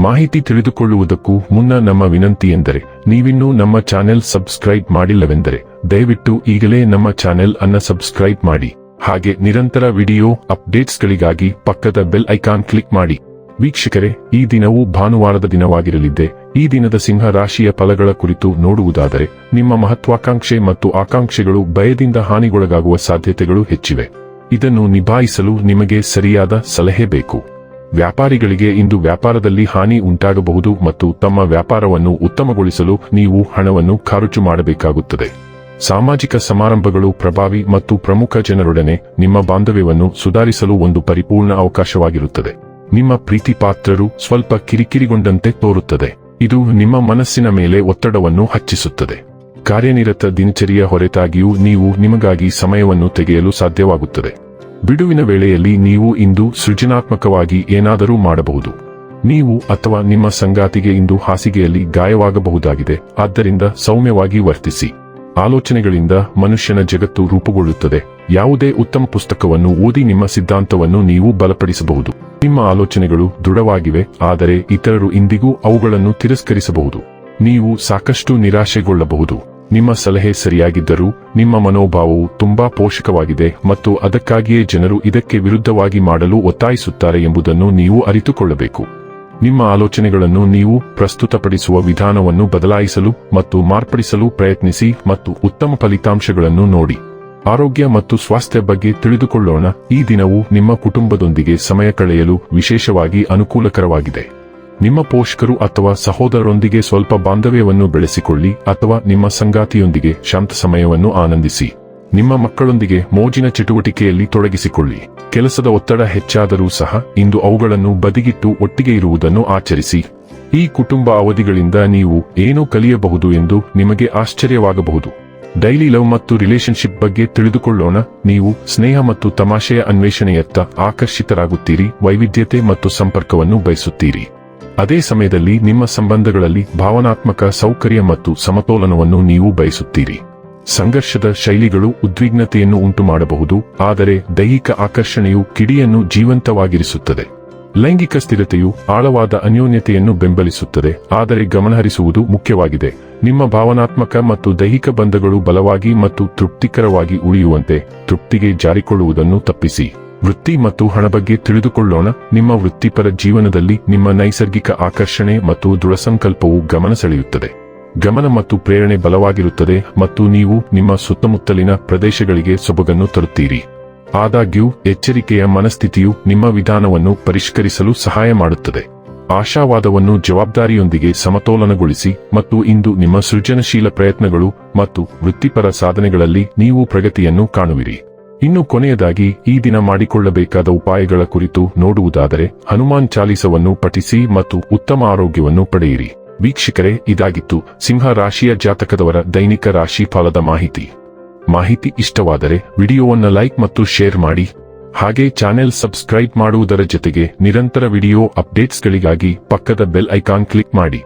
ಮಾಹಿತಿ ತಿಳಿದುಕೊಳ್ಳುವುದಕ್ಕೂ ಮುನ್ನ ನಮ್ಮ ವಿನಂತಿ ಎಂದರೆ, ನೀವಿನ್ನೂ ನಮ್ಮ ಚಾನೆಲ್ ಸಬ್ಸ್ಕ್ರೈಬ್ ಮಾಡಿಲ್ಲವೆಂದರೆ, ದಯವಿಟ್ಟು ಈಗಲೇ ನಮ್ಮ ಚಾನೆಲ್ ಅನ್ನ ಸಬ್ಸ್ಕ್ರೈಬ್ ಮಾಡಿ. ಹಾಗೆ ನಿರಂತರ ವಿಡಿಯೋ ಅಪ್ಡೇಟ್ಸ್ಗಳಿಗಾಗಿ ಪಕ್ಕದ ಬೆಲ್ ಐಕಾನ್ ಕ್ಲಿಕ್ ಮಾಡಿ. ವೀಕ್ಷಕರೇ, ಈ ದಿನವು ಭಾನುವಾರದ ದಿನವಾಗಿರಲಿದ್ದೆ. ಈ ದಿನದ ಸಿಂಹ ರಾಶಿಯ ಫಲಗಳ ಕುರಿತು ನೋಡುವುದಾದರೆ, ನಿಮ್ಮ ಮಹತ್ವಾಕಾಂಕ್ಷೆ ಮತ್ತು ಆಕಾಂಕ್ಷೆಗಳು ಭಯದಿಂದ ಹಾನಿಗೊಳಗಾಗುವ ಸಾಧ್ಯತೆಗಳು ಹೆಚ್ಚಿವೆ. ಇದನ್ನು ನಿಭಾಯಿಸಲು ನಿಮಗೆ ಸರಿಯಾದ ಸಲಹೆ ಬೇಕು. ವ್ಯಾಪಾರಿಗಳಿಗೆ ಇಂದು ವ್ಯಾಪಾರದಲ್ಲಿ ಹಾನಿ ಉಂಟಾಗಬಹುದು ಮತ್ತು ತಮ್ಮ ವ್ಯಾಪಾರವನ್ನು ಉತ್ತಮಗೊಳಿಸಲು ನೀವು ಹಣವನ್ನು ಖರ್ಚು ಮಾಡಬೇಕಾಗುತ್ತದೆ. ಸಾಮಾಜಿಕ ಸಮಾರಂಭಗಳು ಪ್ರಭಾವಿ ಮತ್ತು ಪ್ರಮುಖ ಜನರೊಡನೆ ನಿಮ್ಮ ಬಾಂಧವ್ಯವನ್ನು ಸುಧಾರಿಸಲು ಒಂದು ಪರಿಪೂರ್ಣ ಅವಕಾಶವಾಗಿರುತ್ತದೆ. ನಿಮ್ಮ ಪ್ರೀತಿಪಾತ್ರರು ಸ್ವಲ್ಪ ಕಿರಿಕಿರಿಗೊಂಡಂತೆ ತೋರುತ್ತದೆ. ಇದು ನಿಮ್ಮ ಮನಸ್ಸಿನ ಮೇಲೆ ಒತ್ತಡವನ್ನು ಹಚ್ಚಿಸುತ್ತದೆ. ಕಾರ್ಯನಿರತ ದಿನಚರಿಯ ಹೊರತಾಗಿಯೂ ನೀವು ನಿಮಗಾಗಿ ಸಮಯವನ್ನು ತೆಗೆಯಲು ಸಾಧ್ಯವಾಗುತ್ತದೆ. ಬಿಡುವಿನ ವೇಳೆಯಲ್ಲಿ ನೀವು ಇಂದು ಸೃಜನಾತ್ಮಕವಾಗಿ ಏನಾದರೂ ಮಾಡಬಹುದು. ನೀವು ಅಥವಾ ನಿಮ್ಮ ಸಂಗಾತಿಗೆ ಇಂದು ಹಾಸಿಗೆಯಲ್ಲಿ ಗಾಯವಾಗಬಹುದಾಗಿದೆ. ಆದ್ದರಿಂದ ಸೌಮ್ಯವಾಗಿ ವರ್ತಿಸಿ. ಆಲೋಚನೆಗಳಿಂದ ಮನುಷ್ಯನ ಜಗತ್ತು ರೂಪುಗೊಳ್ಳುತ್ತದೆ. ಯಾವುದೇ ಉತ್ತಮ ಪುಸ್ತಕವನ್ನು ಓದಿ ನಿಮ್ಮ ಸಿದ್ಧಾಂತವನ್ನು ನೀವು ಬಲಪಡಿಸಬಹುದು. ನಿಮ್ಮ ಆಲೋಚನೆಗಳು ದೃಢವಾಗಿವೆ, ಆದರೆ ಇತರರು ಇಂದಿಗೂ ಅವುಗಳನ್ನು ತಿರಸ್ಕರಿಸಬಹುದು. ನೀವು ಸಾಕಷ್ಟು ನಿರಾಶೆಗೊಳ್ಳಬಹುದು. ನಿಮ್ಮ ಸಲಹೆ ಸರಿಯಾಗಿದ್ದರೂ ನಿಮ್ಮ ಮನೋಭಾವವು ತುಂಬಾ ಪೋಷಕವಾಗಿದೆ ಮತ್ತು ಅದಕ್ಕಾಗಿಯೇ ಜನರು ಇದಕ್ಕೆ ವಿರುದ್ಧವಾಗಿ ಮಾಡಲು ಒತ್ತಾಯಿಸುತ್ತಾರೆ ಎಂಬುದನ್ನು ನೀವು ಅರಿತುಕೊಳ್ಳಬೇಕು. ನಿಮ್ಮ ಆಲೋಚನೆಗಳನ್ನು ನೀವು ಪ್ರಸ್ತುತಪಡಿಸುವ ವಿಧಾನವನ್ನು ಬದಲಾಯಿಸಲು ಮತ್ತು ಮಾರ್ಪಡಿಸಲು ಪ್ರಯತ್ನಿಸಿ ಮತ್ತು ಉತ್ತಮ ಫಲಿತಾಂಶಗಳನ್ನು ನೋಡಿ. ಆರೋಗ್ಯ ಮತ್ತು ಸ್ವಾಸ್ಥ್ಯ ಬಗ್ಗೆ ತಿಳಿದುಕೊಳ್ಳೋಣ. ಈ ದಿನವು ನಿಮ್ಮ ಕುಟುಂಬದೊಂದಿಗೆ ಸಮಯ ಕಳೆಯಲು ವಿಶೇಷವಾಗಿ ಅನುಕೂಲಕರವಾಗಿದೆ. ನಿಮ್ಮ ಪೋಷಕರು ಅಥವಾ ಸಹೋದರರೊಂದಿಗೆ ಸ್ವಲ್ಪ ಬಾಂಧವ್ಯವನ್ನು ಬೆಳೆಸಿಕೊಳ್ಳಿ ಅಥವಾ ನಿಮ್ಮ ಸಂಗಾತಿಯೊಂದಿಗೆ ಶಾಂತ ಸಮಯವನ್ನು ಆನಂದಿಸಿ. ನಿಮ್ಮ ಮಕ್ಕಳೊಂದಿಗೆ ಮೋಜಿನ ಚಟುವಟಿಕೆಯಲ್ಲಿ ತೊಡಗಿಸಿಕೊಳ್ಳಿ. ಕೆಲಸದ ಒತ್ತಡ ಹೆಚ್ಚಾದರೂ ಸಹ ಇಂದು ಅವುಗಳನ್ನು ಬದಿಗಿಟ್ಟು ಒಟ್ಟಿಗೆ ಇರುವುದನ್ನು ಆಚರಿಸಿ. ಈ ಕುಟುಂಬ ಅವಧಿಗಳಿಂದ ನೀವು ಏನು ಕಲಿಯಬಹುದು ಎಂದು ನಿಮಗೆ ಆಶ್ಚರ್ಯವಾಗಬಹುದು. ಡೈಲಿ ಲವ್ ಮತ್ತು ರಿಲೇಶನ್ಶಿಪ್ ಬಗ್ಗೆ ತಿಳಿದುಕೊಳ್ಳೋಣ. ನೀವು ಸ್ನೇಹ ಮತ್ತು ತಮಾಷೆಯ ಅನ್ವೇಷಣೆಯತ್ತ ಆಕರ್ಷಿತರಾಗುತ್ತೀರಿ, ವೈವಿಧ್ಯತೆ ಮತ್ತು ಸಂಪರ್ಕವನ್ನು ಬಯಸುತ್ತೀರಿ. ಅದೇ ಸಮಯದಲ್ಲಿ ನಿಮ್ಮ ಸಂಬಂಧಗಳಲ್ಲಿ ಭಾವನಾತ್ಮಕ ಸೌಕರ್ಯ ಮತ್ತು ಸಮತೋಲನವನ್ನು ನೀವು ಬಯಸುತ್ತೀರಿ. ಸಂಘರ್ಷದ ಶೈಲಿಗಳು ಉದ್ವಿಗ್ನತೆಯನ್ನು ಉಂಟುಮಾಡಬಹುದು, ಆದರೆ ದೈಹಿಕ ಆಕರ್ಷಣೆಯು ಕಿಡಿಯನ್ನು ಜೀವಂತವಾಗಿರಿಸುತ್ತದೆ. ಲೈಂಗಿಕ ಸ್ಥಿರತೆಯು ಆಳವಾದ ಅನ್ಯೋನ್ಯತೆಯನ್ನು ಬೆಂಬಲಿಸುತ್ತದೆ, ಆದರೆ ಗಮನಹರಿಸುವುದು ಮುಖ್ಯವಾಗಿದೆ. ನಿಮ್ಮ ಭಾವನಾತ್ಮಕ ಮತ್ತು ದೈಹಿಕ ಬಂಧಗಳು ಬಲವಾಗಿ ಮತ್ತು ತೃಪ್ತಿಕರವಾಗಿ ಉಳಿಯುವಂತೆ ತೃಪ್ತಿಗೆ ಜಾರಿಕೊಳ್ಳುವುದನ್ನು ತಪ್ಪಿಸಿ. ವೃತ್ತಿ ಮತ್ತು ಹಣ ಬಗ್ಗೆ ತಿಳಿದುಕೊಳ್ಳೋಣ. ನಿಮ್ಮ ವೃತ್ತಿಪರ ಜೀವನದಲ್ಲಿ ನಿಮ್ಮ ನೈಸರ್ಗಿಕ ಆಕರ್ಷಣೆ ಮತ್ತು ದೃಢಸಂಕಲ್ಪವು ಗಮನ ಸೆಳೆಯುತ್ತದೆ. ಗಮನ ಮತ್ತು ಪ್ರೇರಣೆ ಬಲವಾಗಿರುತ್ತದೆ ಮತ್ತು ನೀವು ನಿಮ್ಮ ಸುತ್ತಮುತ್ತಲಿನ ಪ್ರದೇಶಗಳಿಗೆ ಸೊಬಗನ್ನು ತರುತ್ತೀರಿ. ಆದಾಗ್ಯೂ, ಎಚ್ಚರಿಕೆಯ ಮನಸ್ಥಿತಿಯು ನಿಮ್ಮ ವಿಧಾನವನ್ನು ಪರಿಷ್ಕರಿಸಲು ಸಹಾಯ ಮಾಡುತ್ತದೆ. ಆಶಾವಾದವನ್ನು ಜವಾಬ್ದಾರಿಯೊಂದಿಗೆ ಸಮತೋಲನಗೊಳಿಸಿ ಮತ್ತು ಇಂದು ನಿಮ್ಮ ಸೃಜನಶೀಲ ಪ್ರಯತ್ನಗಳು ಮತ್ತು ವೃತ್ತಿಪರ ಸಾಧನೆಗಳಲ್ಲಿ ನೀವು ಪ್ರಗತಿಯನ್ನು ಕಾಣುವಿರಿ. ಇನ್ನು ಕೊನೆಯದಾಗಿ ಈ ದಿನ ಮಾಡಿಕೊಳ್ಳಬೇಕಾದ ಉಪಾಯಗಳ ಕುರಿತು ನೋಡುವುದಾದರೆ ಹನುಮಾನ್ ಚಾಲಿಸವನ್ನು ಪಠಿಸಿ ಮತ್ತು ಉತ್ತಮ ಆರೋಗ್ಯವನ್ನು ಪಡೆಯಿರಿ. ವೀಕ್ಷಕರೇ, ಇದಾಗಿತ್ತು ಸಿಂಹ ರಾಶಿಯ ಜಾತಕದವರ ದೈನಿಕ ರಾಶಿ ಫಲದ ಮಾಹಿತಿ. ಮಾಹಿತಿ ಇಷ್ಟವಾದರೆ ವಿಡಿಯೋವನ್ನು ಲೈಕ್ ಮತ್ತು ಶೇರ್ ಮಾಡಿ. ಹಾಗೆ ಚಾನೆಲ್ ಸಬ್ಸ್ಕ್ರೈಬ್ ಮಾಡುವುದರ ಜೊತೆಗೆ ನಿರಂತರ ವಿಡಿಯೋ ಅಪ್ಡೇಟ್ಸ್ಗಳಿಗಾಗಿ ಪಕ್ಕದ ಬೆಲ್ ಐಕಾನ್ ಕ್ಲಿಕ್ ಮಾಡಿ.